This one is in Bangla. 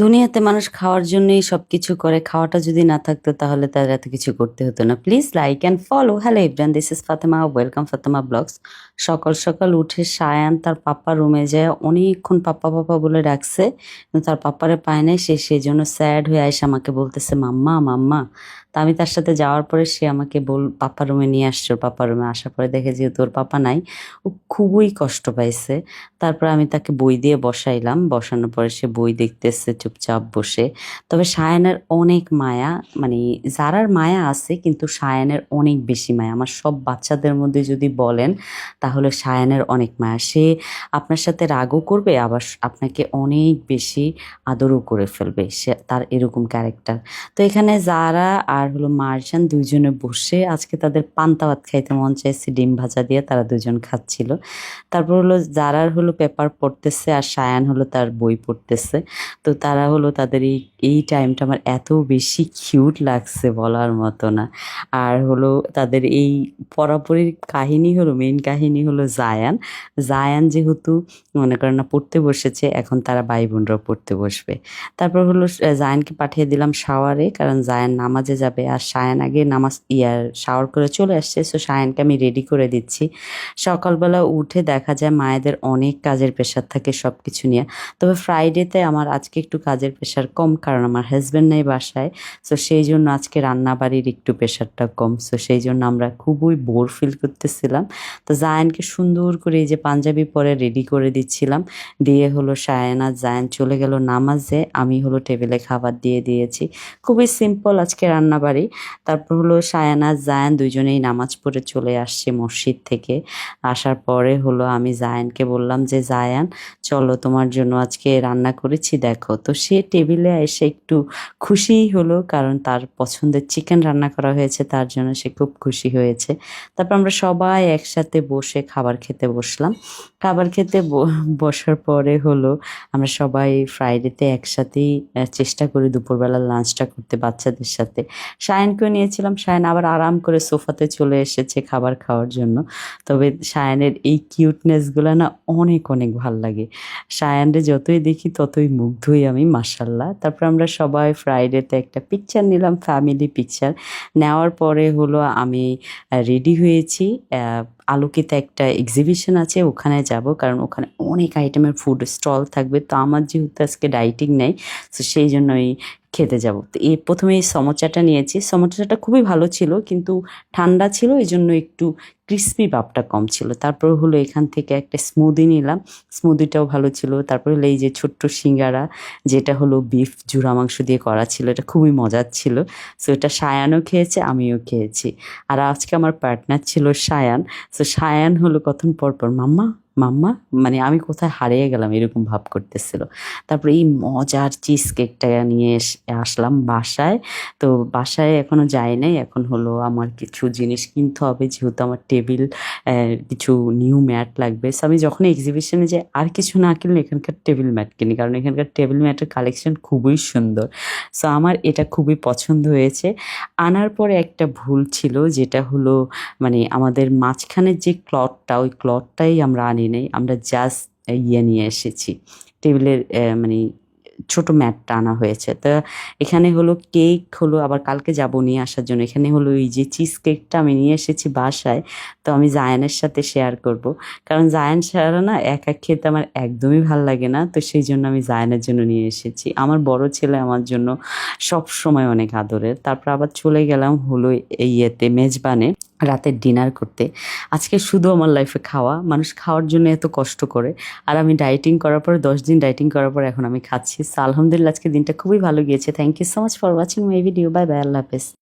দুনিয়াতে মানুষ খাওয়ার জন্যই সব কিছু করে, খাওয়াটা যদি না থাকতো তাহলে তার এত কিছু করতে হতো না। Please like and follow hello everyone this is Fatema welcome Fatema blogs সকাল সকাল উঠে সায়ান তার পাপা রুমে যায়, অনেকক্ষণ পাপ্পা পাপা বলে ডাকছে, কিন্তু তার পাপ্পারে পায় নাই, সে সেই জন্য স্যাড হয়ে আয়সা আমাকে বলতেছে, মাম্মা মাম্মা। তা আমি তার সাথে যাওয়ার পরে সে আমাকে বল, পাপা রুমে নিয়ে আসছে ওর পাপা রুমে আসার পরে দেখে যেহেতু ওর পাপা নাই, ও খুবই কষ্ট পাইছে। তারপর আমি তাকে বই দিয়ে বসাইলাম। বসানোর পরে সে বই দেখতেছে, চুপচাপ বসে। তবে সায়ানের অনেক মায়া মানে যারার মায়া আছে কিন্তু সায়ানের অনেক বেশি মায়া। আমার সব বাচ্চাদের মধ্যে যদি বলেন, তাহলে সায়ানের অনেক মায়া। সে আপনার সাথে রাগও করবে, আবার আপনাকে অনেক বেশি আদরও করে ফেলবে। সে তার এরকম ক্যারেক্টার তো এখানে যারা আর হলো মার্জান দুইজনে বসে আজকে তাদের পান্তা ভাত খাইতে মন চাইছে, ডিম ভাজা দিয়ে তারা দুজন খাচ্ছিল। তারপর হলো যারার হলো পেপার পড়তেছে আর সায়ান হলো তার বই পড়তেছে, তো তারা হলো তাদের এই এই টাইমটা আমার এত বেশি কিউট লাগছে বলার মতো না। আর হলো তাদের এই পড়াপড়ির কাহিনী হলো মেইন কাহিনী হলো জায়ান। জায়ান যেহেতু মনে করেন না পড়তে বসেছে, এখন তারা ভাই বোনরাও পড়তে বসবে। তারপর হলো জায়ানকে পাঠিয়ে দিলাম শাওয়ারে কারণ জায়ান নামাজে যাবে আর সায়ান আগে নামাজ ইয়ার শাওয়ার করে চলে আসছে। সো সায়ানকে আমি রেডি করে দিচ্ছি। সকালবেলা উঠে দেখা যায় মায়েদের অনেক কাজের প্রেশার থাকে সব কিছু নিয়ে। তবে ফ্রাইডেতে আমার আজকে একটু কাজের প্রেশার কম কারণ আমার হাজব্যান্ড নেই বাসায়। সো সেই জন্য আজকে রান্না বাড়ির একটু প্রেশারটা কম। সো সেই জন্য আমরা খুবই বোর ফিল করতেছিলাম। তো জায়ানকে সুন্দর করে এই যে পাঞ্জাবি পরে রেডি করে দিচ্ছিলাম। দিয়ে হলো সায়ানা জায়ান চলে গেল নামাজে। আমি হলো টেবিলে খাবার দিয়ে দিয়েছি। খুবই সিম্পল আজকে রান্না বাড়ি তারপর হলো সায়ানা জায়ান দুজনেই নামাজ পড়ে চলে আসছে মসজিদ থেকে। আসার পরে হলো আমি জায়ানকে বললাম যে, জায়ান, চলো তোমার জন্য আজকে রান্না করেছি, দেখো। তো সে টেবিলে এসে একটু খুশিই হলো, কারণ তার পছন্দের চিকেন রান্না করা হয়েছে, তার জন্য সে খুব খুশি হয়েছে। তারপর আমরা সবাই একসাথে বসে খাবার খেতে বসলাম। খাবার খেতে বসার পরে হলো আমরা সবাই ফ্রাইডেতে একসাথেই চেষ্টা করি দুপুরবেলা লাঞ্চটা করতে বাচ্চাদের সাথে। সায়নকেও নিয়েছিলাম। সায়ন আবার আরাম করে সোফাতে চলে এসেছে খাবার খাওয়ার জন্য। তবে সায়নের এই কিউটনেসগুলো না অনেক অনেক ভালো লাগে। সায়নরে যতই দেখি ততই মুগ্ধই আমি মাসাল্লাহ তারপর আমরা সবাই ফ্রাইডেতে একটা পিকচার নিলাম ফ্যামিলি পিকচার নেওয়ার পরে হলো আমি রেডি হয়েছি আলোকিতে একটা এক্সিবিশন আছে, ওখানে যাব। কারণ ওখানে অনেক আইটেমের ফুড স্টল থাকবে। তো আমার যেহেতু আজকে ডাইটিং নেই, তো সেই জন্যই খেতে যাব। তো এই প্রথমে এই সমোচাটা নিয়েছি। সমোচাটা খুবই ভালো ছিল, কিন্তু ঠান্ডা ছিল এই জন্য একটু ক্রিস্পি ভাবটা কম ছিল। তারপর হলো এখান থেকে একটা স্মুদি নিলাম। স্মুদিটাও ভালো ছিল। তারপর হলো এই যে ছোট্ট সিঙ্গারা, যেটা হলো বিফ জুড়া মাংস দিয়ে করা ছিল, এটা খুবই মজার ছিল। সো এটা সায়ানও খেয়েছে, আমিও খেয়েছি। আর আজকে আমার পার্টনার ছিল সায়ান। সো সায়ান হলো কখন পরপর পর, মাম্মা মাম্মা মানে আমি কোথায় হারিয়ে গেলাম এরকম ভাব করতেছিল। তারপরে এই মজার চিজ কেকটা নিয়ে আসলাম বাসায়। তো বাসায় এখনও যাই নাই, এখন হলো আমার কিছু জিনিস কিনতে হবে, যেহেতু আমার টেবিল কিছু নিউ ম্যাট লাগবে। সো আমি যখন এক্সিবিশনে যাই, আর কিছু না কিনলে এখানকার টেবিল ম্যাট কিনি, কারণ এখানকার টেবিল ম্যাটের কালেকশন খুবই সুন্দর। সো আমার এটা খুবই পছন্দ হয়েছে। আনার পরে একটা ভুল ছিল, যেটা হলো মানে আমাদের মাঝখানের যে ক্লথটা ওই ক্লথটাই আমরা আনি নাই, আমরা জাস্ট ইয়ে নিয়ে এসেছি। টেবিলের মানে ছোট ম্যাটটা আনা হয়েছে। তো এখানে হলো কেক হলো, আবার কালকে যাব নিয়ে আসার জন্য। এখানে হলো এই যে চিজ কেকটা আমি নিয়ে এসেছি বাসায়, তো আমি জায়ানের সাথে শেয়ার করব। কারণ জায়ান ছাড়া না একা খেতে আমার একদমই ভালো লাগে না, তো সেই জন্য আমি জায়ানের জন্য নিয়ে এসেছি। আমার বড় ছেলে আমার জন্য সব সময় অনেক আদরের। তারপর আবার চলে গেলাম হলো এই ইয়েতে, মেজবানে। রাতের ডিনার করতে। আজকে শুধু আমার লাইফে খাওয়া। মানুষ খাওয়ার জন্য এত কষ্ট করে। আর আমি ডাইটিং করার পর, দশ দিন ডাইটিং করার পর এখন আমি খাচ্ছি। সো আলহামদুলিল্লাহ আজকে দিনটা খুবই ভালো গিয়েছে। Thank you so much for watching my video bye bye আল্লাহ হাফেজ।